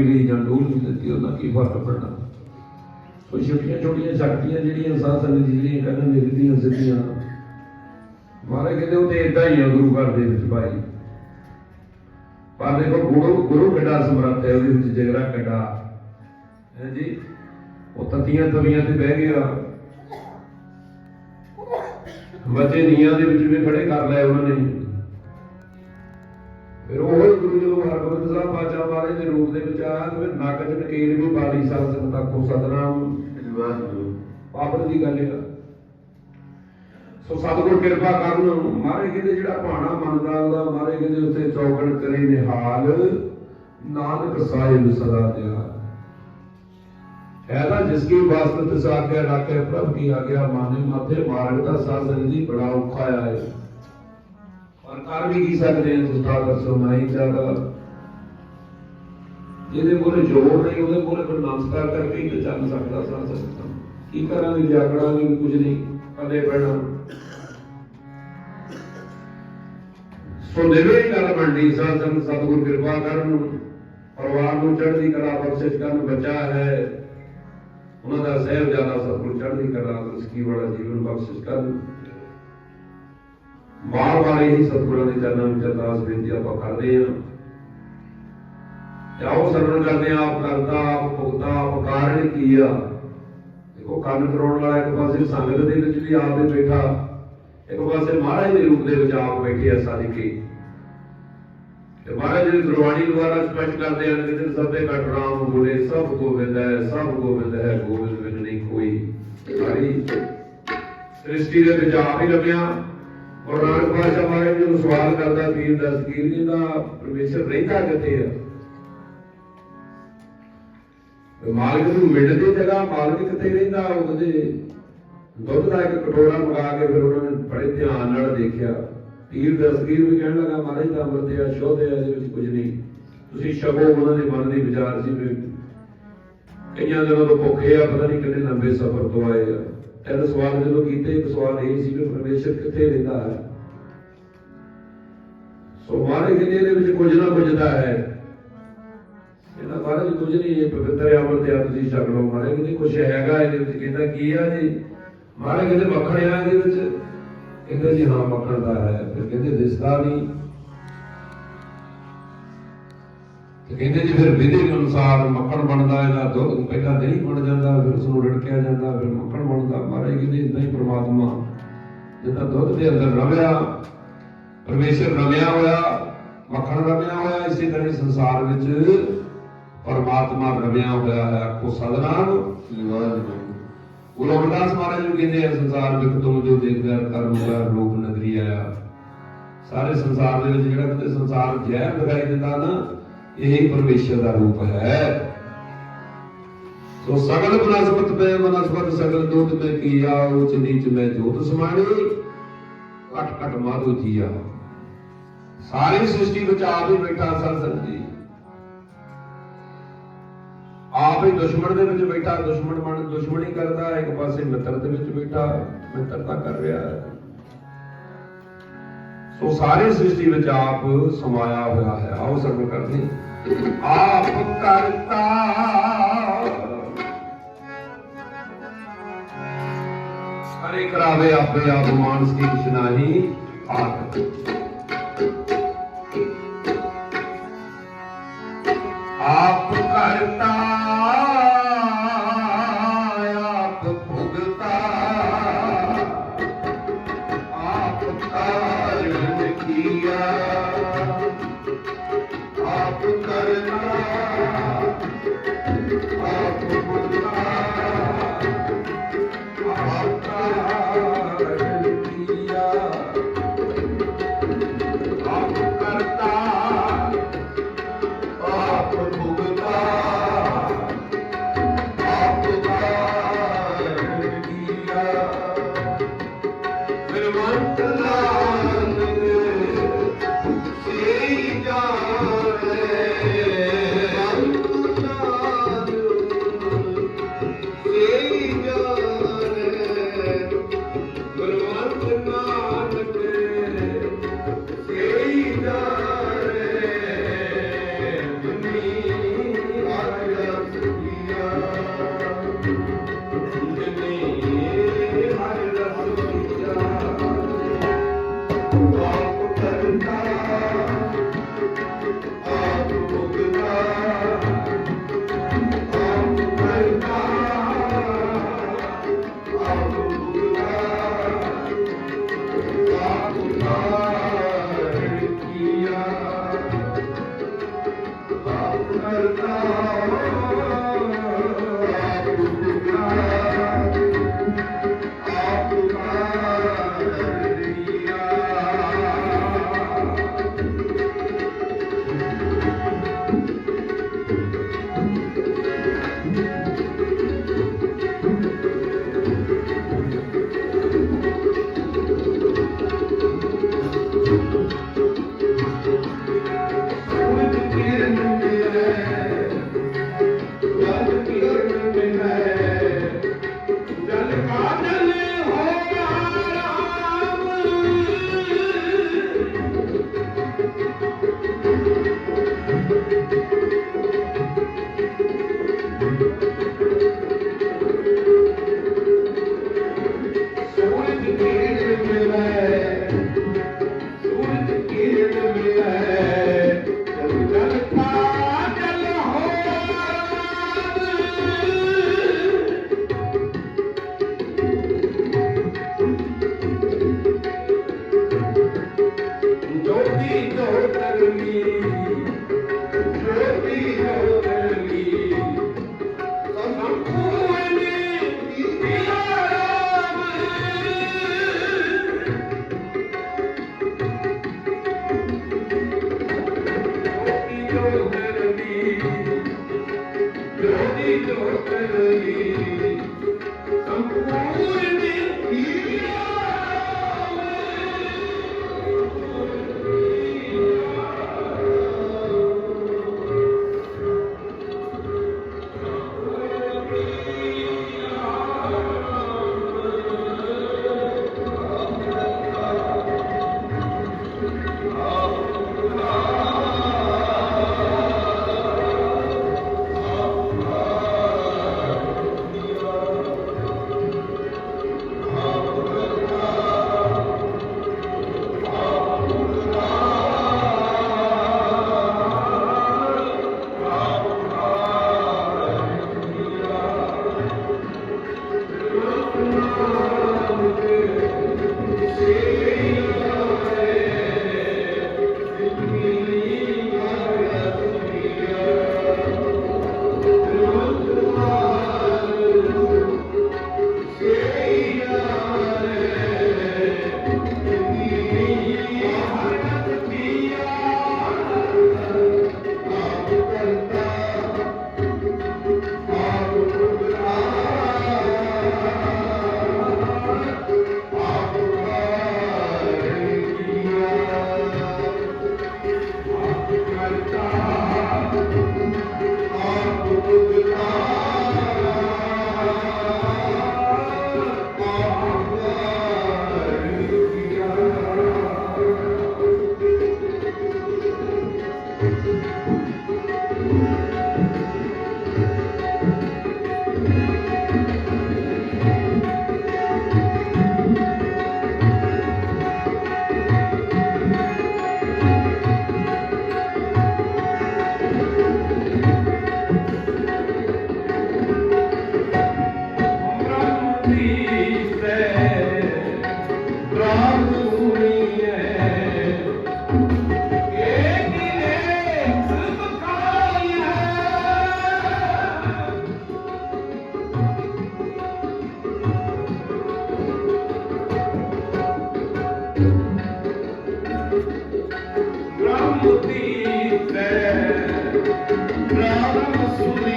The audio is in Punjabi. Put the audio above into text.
ਵੀ ਲਈ ਜਾਂ ਡੋਲ ਵੀ ਦਿੱਤੀ ਉਹਨਾਂ ਕੀ ਫ਼ਰਕ ਪੈਣਾ? ਸੋ ਛੋਟੀਆਂ ਛੋਟੀਆਂ ਸ਼ਕਤੀਆਂ ਜਿਹੜੀਆਂ ਸਾਧ ਸੰਗਤ ਜਿਹੜੀਆਂ ਕਹਿੰਦੇ ਨੇ ਸਿੱਧੀਆਂ ਸਿੱਧੀਆਂ। ਮਾਰੇ ਕਿਤੇ ਉਹ ਤੇ ਇਦਾਂ ਹੀ ਆ ਗੁਰੂ ਘਰ ਦੇ ਵਿੱਚ ਭਾਈ। ਪਰ ਦੇਖੋ, ਗੁਰੂ ਗੁਰੂ ਕਿੱਡਾ ਸਮਰੱਥ ਹੈ, ਉਹਦੇ ਵਿੱਚ ਜਿਗਰਾ ਕਿੱਡਾ। ਹੈ ਜੀ? ਉਹ ਤਤੀਆਂ ਤਵੀਆਂ ਤੇ ਬਹਿ ਗਿਆ। ਬੱਚੇ ਨੀਆਂ ਦੇ ਵਿੱਚ ਵੀ ਖੜੇ ਕਰ ਲਏ ਉਹਨਾਂ। ਨੇ ਫਿਰ ਉਹ ਗੁਰੂ ਜਦੋਂ ਹਰਗੋਬਿੰਦ ਸਾਹਿਬ ਬਾਚਾ ਵਾਲੇ ਦੇ ਰੂਪ ਦੇ ਵਿੱਚ ਆਇਆ ਤੇ ਫਿਰ ਨੱਕ ਚ ਨਕੀਰ ਵੀ ਬਾਲੀ ਸਾਧ ਸੰਗਤਾਂ ਕੋ ਸਤਨਾਮ। ਪਾਪੜ ਦੀ ਗੱਲ ਹੈ ਸੋ ਸਤਿਗੁਰ ਕਿਰਪਾ ਕਰਨ ਮਾਰੇ ਕਹਿੰਦੇ ਜਿਹੜਾ ਭਾਣਾ ਮੰਨਦਾ ਉਹਦਾ ਮਾਰੇ ਕਹਿੰਦੇ ਉੱਤੇ ਚੌਕੜ ਕਰੇ ਨਿਹਾਲ ਨਾਨਕ ਸਾਹਿਬ ਸਦਾ ਦਿਆ ਹੈ ਤਾਂ ਜਿਸ ਕੀ ਵਾਸਤ ਤਿਸ ਆਗਿਆ ਰਾਖੇ ਪ੍ਰਭ ਕੀ ਆਗਿਆ ਮਾਨੇ ਮਾਥੇ ਮਾਰਗ ਦਾ ਸਾਧ ਸੰਗਤ ਜੀ ਬੜਾ ਔਖਾ ਆਇਆ ਹੈ ਕਰ ਵੀ ਕੀ ਸਕਦੇ ਹਾਂ ਸੁਸਤਾ ਦੱਸੋ ਨਹੀਂ ਜ਼ਿਆਦਾ ਜਿਹਦੇ ਮੂਹਰੇ ਜੋੜ ਨਹੀਂ, ਉਹਦੇ ਮੂਹਰੇ ਫਿਰ ਨਮਸਕਾਰ ਕਰਕੇ ਹੀ ਚੱਲ ਸਕਦਾ ਸਾਧ ਸੰਗਤਾਂ ਕੀ ਕਰਾਂਗੇ, ਜਾਗੜਾਂਗੇ, ਕੁਝ ਨਹੀਂ, ਪੱਲੇ ਪੈਣਾ। ਸੋ ਦੇਵੇ ਗੱਲ ਬਣਦੀ, ਸਾਧ ਸੰਗਤ, ਸਤਿਗੁਰ ਕਿਰਪਾ ਕਰਨ ਪਰਿਵਾਰ ਨੂੰ ਚੜ੍ਹਦੀ ਕਲਾ ਬਖਸ਼ਿਸ਼ ਕਰਨ ਬੱਚਾ ਹੈ। ਉਹਨਾਂ ਦਾ ਸਹਿਬ ਜ਼ਿਆਦਾ ਸਤਿਗੁਰ ਚੜ੍ਹਦੀ ਕਲਾ ਰਸਕੀ ਵਾਲਾ ਜੀਵਨ ਬਖਸ਼ਿਸ਼ ਕਰਨ। ਬਾਰ ਬਾਰ ਹੀ ਸਤਿਗੁਰਾਂ ਦੇ ਚਰਨਾਂ ਵਿੱਚ ਅਰਦਾਸ ਬੇਨਤੀ ਆਪਾਂ ਕਰਦੇ ਹਾਂ। ਜਾਓ ਸਰਵਣ ਕਰਦੇ ਆਪ ਕਰਤਾ, ਆਪ ਭੁਗਤਾ, ਆਪ ਕਾਰਨ ਕੀ ਦੇਖੋ, ਕੰਨ ਕਰਾਉਣ ਵਾਲਾ ਇੱਕ ਪਾਸੇ ਸੰਗਤ ਦੇ ਵਿੱਚ ਵੀ ਆਪ ਦੇ ਬੈਠਾ। ਇੱਕ ਪਾਸੇ ਮਹਾਰਾਜ ਦੇ ਰੂਪ ਦੇ ਵਿੱਚ ਆਪ ਬੈਠੇ ਆ ਸਾਰੀ ਤੇ ਮਹਾਰਾਜ ਜੀ ਗੁਰਬਾਣੀ ਦੁਆਰਾ ਸਪਸ਼ਟ ਕਰਦੇ ਹਨ ਕਿ ਸਭੇ ਘਟ ਰਾਮ ਬੋਲੇ, ਸਭ ਗੋਬਿੰਦ ਹੈ ਸਭ ਗੋਬਿੰਦ ਹੈ ਗੋਬਿੰਦ ਬਿਨ ਨਹੀਂ ਕੋਈ। ਸਾਰੀ ਸ੍ਰਿਸ਼ਟੀ ਦੇ ਵਿੱਚ ਆਪ ਹੀ ਲੱਭਿਆ ਗੁਰੂ ਨਾਨਕ ਮਹਾਰਾਜ ਜੀ ਸਵਾਲ ਕਰਦਾ ਵੀਰ ਦਸਗੀਰ ਜੀ ਦਾ ਪਰਮੇਸ਼ਰ ਰਹਿੰਦਾ ਕਿੱਥੇ ਆ। ਮਾਲਕ ਨੂੰ ਮਿਲਣ ਜਗ੍ਹਾ ਮਾਲਕ ਕਿੱਥੇ ਰਹਿੰਦਾ, ਉਹਦੇ ਦੁੱਧ ਦਾ ਇੱਕ ਕਟੋਰਾ ਮੰਗਾ ਕੇ ਫਿਰ ਉਹਨਾਂ ਨੇ ਬੜੇ ਧਿਆਨ ਨਾਲ ਦੇਖਿਆ। ਪੀਰ ਦਸਗੀਰ ਵੀ ਕਹਿਣ ਲੱਗਾ, ਮਹਾਰਾਜ ਦਾ ਅੰਮ੍ਰਿਤ ਆ ਸ਼ੋਧ ਹੈ ਇਹਦੇ ਵਿੱਚ ਕੁਝ ਨਹੀਂ। ਤੁਸੀਂ ਛਕੋ ਉਹਨਾਂ ਦੇ ਮਨ ਦੀ ਵਿਚਾਰ ਸੀ ਵੀ ਕਈਆਂ ਦਿਨਾਂ ਤੋਂ ਭੁੱਖੇ ਆ, ਪਤਾ ਨਹੀਂ ਕਿੰਨੇ ਲੰਬੇ ਸਫ਼ਰ ਤੋਂ ਆਏ ਆ। ਤਿੰਨ ਸਵਾਲ ਜਦੋਂ ਕੀਤੇ, ਇੱਕ ਸਵਾਲ ਇਹ ਸੀ ਕਿ ਪਰਮੇਸ਼ਰ ਕਿੱਥੇ ਰਹਿੰਦਾ ਹੈ? ਸੋ ਮਾਰੇ ਕਿਤੇ ਇਹਦੇ ਵਿੱਚ ਕੁਝ ਨਾ ਕੁਝਦਾ ਹੈ। ਇਹਨਾਂ ਮਹਾਰਾਜ ਕੁਝ ਨਹੀਂ, ਇਹ ਪਵਿੱਤਰ ਅਮਰ ਤੇ ਆ ਤੁਸੀਂ ਛਕ ਲਓ। ਮਾਰੇ ਕਿਤੇ ਕੁਝ ਹੈਗਾ ਇਹਦੇ ਵਿੱਚ, ਕਹਿੰਦਾ ਕੀ ਆ ਜੀ? ਮਾਰੇ ਕਹਿੰਦੇ ਮੱਖਣ ਆ ਇਹਦੇ ਵਿੱਚ? ਕਹਿੰਦੇ ਜੀ ਹਾਂ ਮੱਖਣ ਦਾ ਹੈ। ਫਿਰ ਕਹਿੰਦੇ ਦਿਸਦਾ ਨਹੀਂ। ਤੇ ਕਹਿੰਦੇ ਜੀ ਫਿਰ ਵਿਧੀ ਅਨੁਸਾਰ ਮੱਖਣ ਬਣਦਾ, ਇਹਦਾ ਦੁੱਧ ਪਹਿਲਾਂ ਦਹੀਂ ਬਣ ਜਾਂਦਾ, ਫਿਰ ਉਸ ਨੂੰ ਰੜਕਿਆ ਜਾਂਦਾ, ਫਿਰ ਮੱਖਣ ਬਣਦਾ। ਮਾਰੇ ਕਹਿੰਦੇ ਇਦਾਂ ਹੀ ਪ੍ਰਮਾਤਮਾ ਜਿੱਦਾਂ ਦੁੱਧ ਦੇ ਅੰਦਰ ਰਵਿਆ, ਪਰਮੇਸ਼ਰ ਰਵਿਆ ਹੋਇਆ, ਮੱਖਣ ਰਵਿਆ ਹੋਇਆ, ਇਸੇ ਤਰ੍ਹਾਂ ਸੰਸਾਰ ਵਿੱਚ ਪਰਮਾਤਮਾ ਰਵਿਆ ਹੋਇਆ ਹੈ, ਆਖੋ ਸਤਨਾਮ। ਗੁਰੂ ਅਮਰਦਾਸ ਮਹਾਰਾਜ ਨੂੰ ਕਹਿੰਦੇ ਆ, ਸੰਸਾਰ ਵਿੱਚ ਤੁਮ ਜੋ ਦੇਖਦਾ ਕਰਮ ਦਾ ਰੂਪ ਨਗਰੀ ਆਇਆ। ਸਾਰੇ ਸੰਸਾਰ ਦੇ ਵਿੱਚ ਜਿਹੜਾ ਕਹਿੰਦੇ ਸੰਸਾਰ ਜ਼ਹਿਰ ਦਿਖਾਈ ਦਿੰਦਾ ਨਾ ਇਹ ਪਰਮੇਸ਼ਰ ਦਾ ਰੂਪ ਹੈ। ਸੋ ਸਗਲ ਬਨਸਪਤ ਮੈਂ ਬਨਸਪਤ ਸਗਲ ਦੁੱਧ ਮੈਂ ਕੀਆ ਉਚ ਨੀਚ ਮੈਂ ਜੋਤ ਸਮਾਣੀ ਕਟ ਕਟ ਮਾਧੋ ਜੀਆ। ਸਾਰੀ ਸ੍ਰਿਸ਼ਟੀ ਵਿੱਚ ਆਪ ਹੀ ਬੈਠਾ ਸੰਸਦ ਜੀ। ਆਪ ਹੀ ਦੁਸ਼ਮਣ ਦੇ ਵਿੱਚ ਬੈਠਾ, ਦੁਸ਼ਮਣ ਬਣ ਦੁਸ਼ਮਣੀ ਕਰਦਾ, ਇੱਕ ਪਾਸੇ ਮਿੱਤਰ ਦੇ ਵਿੱਚ ਬੈਠਾ ਮਿੱਤਰਤਾ ਕਰ ਰਿਹਾ ਹੈ। ਸੋ ਸਾਰੀ ਸ੍ਰਿਸ਼ਟੀ ਵਿੱਚ ਆਪ ਸਮਾਇਆ ਹੋਇਆ ਹੈ। ਆਓ ਸਰਵ ਕਰਦੇ ਆਪ ਕਰਤਾ ਹਰੇ ਕਰਾਵੇ ਆਪੇ ਆਪ ਮਾਨਸ ਕੀ ਕੁਛ ਨਹੀਂ ਆਪ ਆਪ ਜੋਤੀ ਜੋਤਰਲੀ will come. ਰੱਬ ਬਿਨਾ